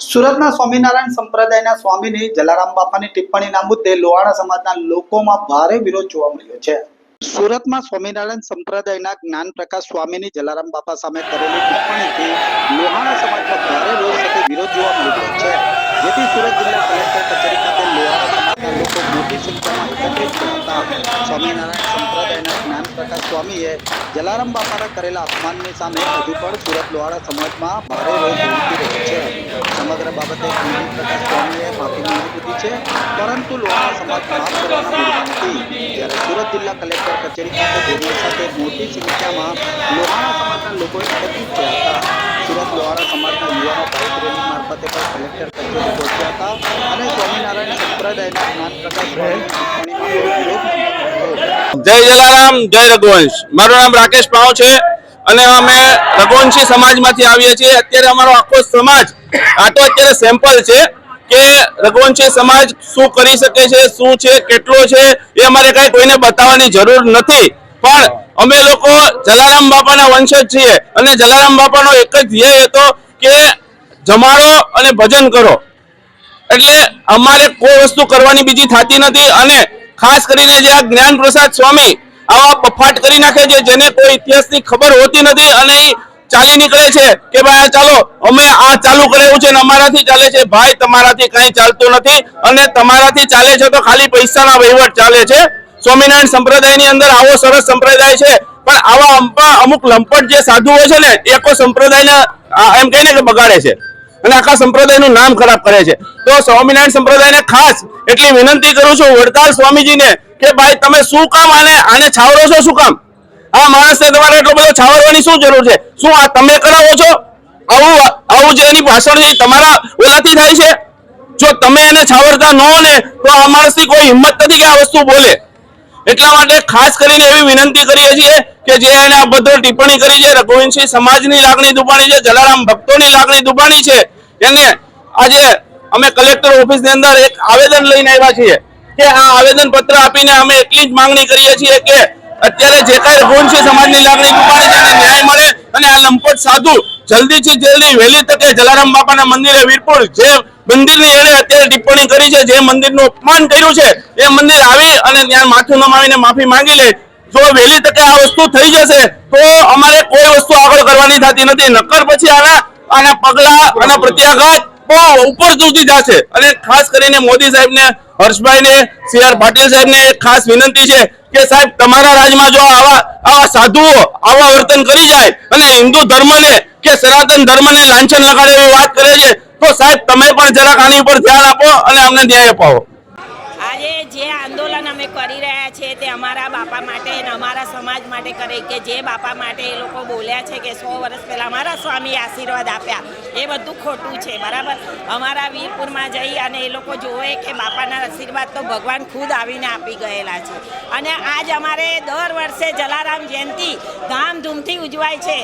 સુરતના સ્વામિનારાયણ સંપ્રદાયના સ્વામીની જલારામ બાપાની ટિપ્પણીના મુદ્દે લોહાણા સમાજના લોકોમાં ભારે વિરોધ જોવા મળ્યો છે. સુરતમાં સ્વામિનારાયણ સંપ્રદાયના જ્ઞાન પ્રકાશ સ્વામીની જલારામ બાપા સામે કરેલી ટિપ્પણીથી લોહાણા સમાજમાં ભારે રોષ સાથે વિરોધ જોવા મળ્યો છે. જેથી સુરત જિલ્લા કલેક્ટર કચેરી ખાતે લોહાણા સમાજના લોકો મોટી સંખ્યામાં એકત્રિત થયા હતા. સ્વામિનારાયણ પ્રકાશ સ્વામીએ જલારામ બાપાના કરેલા અપમાનની સામે હજુ પણ સુરત લોહાણા સમાજમાં ભારે રોષ ઉમટી રહ્યો છે. સમગ્ર બાબતે પ્રકાશ સ્વામીએ માફી માંગી દીધી છે. પરંતુ લોહાણા સમાજ માફ કરવાના નથી. ત્યારે સુરત જિલ્લા કલેક્ટર કચેરી ખાતે ભેગી સાથે મોટી સંખ્યામાં લોહાણા સમાજના લોકો એકત્રિત થયા હતા. સુરત લોહાણા સમાજના યુવાનો બાઇક રેલી મારફતે પણ કલેક્ટર કચેરી પહોંચ્યા હતા અને સ્વામિનારાયણ સંપ્રદાયના જ્ઞાન પ્રકાશ સ્વામીની જય જલારામ, જય રઘુવંશ. મારું નામ રાકેશ પાવ છે અને અમે રઘુવંશી સમાજમાંથી આવીએ છીએ. અત્યારે અમારો આખો સમાજ, આ તો અત્યારે સેમ્પલ છે કે રઘુવંશી સમાજ શું કરી શકે છે, શું છે, કેટલો છે, એ અમારે કાંઈ કોઈને બતાવવાની જરૂર નથી. પણ અમે લોકો જલારામ બાપાના વંશજ છીએ અને જલારામ બાપાનો એક જ ધ્યેય હતો કે જમાડો અને ભજન કરો. એટલે અમારે કોઈ વસ્તુ કરવાની બીજી થતી નથી અને ખાસ કરીને જે આ જ્ઞાન પ્રસાદ સ્વામી આવા બફાટ કરી નાખે છે, જેને કોઈ ઇતિહાસની ખબર હોતી નથી અને એ ચાલી નીકળે છે કે ભાઈ આ ચાલો, અમે આ ચાલુ કરેલું છે અમારાથી ચાલે છે. ભાઈ, તમારાથી કંઈ ચાલતું નથી અને તમારાથી ચાલે છે તો ખાલી પૈસાના વહીવટ ચાલે છે. સ્વામિનારાયણ સંપ્રદાયની અંદર આવો સરસ સંપ્રદાય છે. પણ આવા અમુક- લંપટ જે સાધુઓ છે ને, એ કોઈ સંપ્રદાયને એમ કહીને કે બગાડે છે. અને આખા સંપ્રદાયનું નામ ખરાબ કરે છે. તો સ્વામિનારાયણ સંપ્રદાયને ખાસ એટલી વિનંતી કરું છું વડતાલ સ્વામીજીને કે ભાઈ, તમે શું કામ આને આને છાવરો છો, શું કામ? આ માણસને તમારે એટલો બધો છાવરવાની શું જરૂર છે? શું આ તમે કરાવો છો? આવું આવું જે એની ભાષણ છે તમારા ઓલાથી થાય છે? જો તમે એને છાવરતા ન ને તો આ માણસની કોઈ હિંમત નથી કે આ વસ્તુ બોલે. એટલા માટે ખાસ કરીને એવી વિનંતી કરીએ છીએ કે જે એને બધો ટિપ્પણી કરી છે, રઘુવંશી સમાજની લાગણી દુબાણી છે, જલારામ ભક્તોની લાગણી દુબાણી છે એને આજે અમે કલેક્ટર ઓફિસની અંદર એક આવેદન લઈને આવ્યા છીએ કે આ આવેદન પત્ર આપીને અમે એટલી જ માંગણી કરીએ છીએ કે અત્યારે જે કાંઈ રઘુવંશી સમાજની લાગણી દુબાણી છે ન્યાય મળે અને આ લંપટ સાધુ જલ્દીથી જલ્દી વહેલી તકે જલારામ બાપાના મંદિરે વીરપુર જે મંદિરની એને અત્યારે ટિપ્પણી કરી છે, જે મંદિરનું અપમાન કર્યું છે, એ મંદિર આવી અને ત્યાં માથું નમાવીને માફી માંગી લે. જો વહેલી તકે આ વસ્તુ થઈ જશે, તો અમારે કોઈ વસ્તુ આગળ કરવાની થતી નથી. નક્કર પછી આના આના પગલા આના પ્રત્યાઘાત બહુ ઉપર સુધી જશે. અને ખાસ કરીને મોદી સાહેબને, હર્ષભાઈને, સી આર પાટીલ સાહેબને એક ખાસ વિનંતી છે કે સાહેબ, તમારા રાજમાં જો આવા આવા સાધુઓ આવા વર્તન કરી જાય અને હિન્દુ ધર્મને કે સનાતન ધર્મને લાંછન લગાડે એવી વાત કરે છે તો સાહેબ, તમે પણ જરાક આની ઉપર ધ્યાન આપો અને અમને ન્યાય અપાવો. આજે જે આંદોલન અમે કરી રહ્યા છે તે અમારા બાપા માટે અને અમારા સમાજ માટે કરે કે જે બાપા માટે એ લોકો બોલ્યા છે કે સો વર્ષ પહેલાં અમારા સ્વામી આશીર્વાદ આપ્યા. એ બધું ખોટું છે, બરાબર? અમારા વીરપુરમાં જઈ અને એ લોકો જોવે કે બાપાના આશીર્વાદ તો ભગવાન ખુદ આવીને આપી ગયેલા છે. અને આજ અમારે દર વર્ષે જલારામ જયંતિ ધામધૂમથી ઉજવાય છે.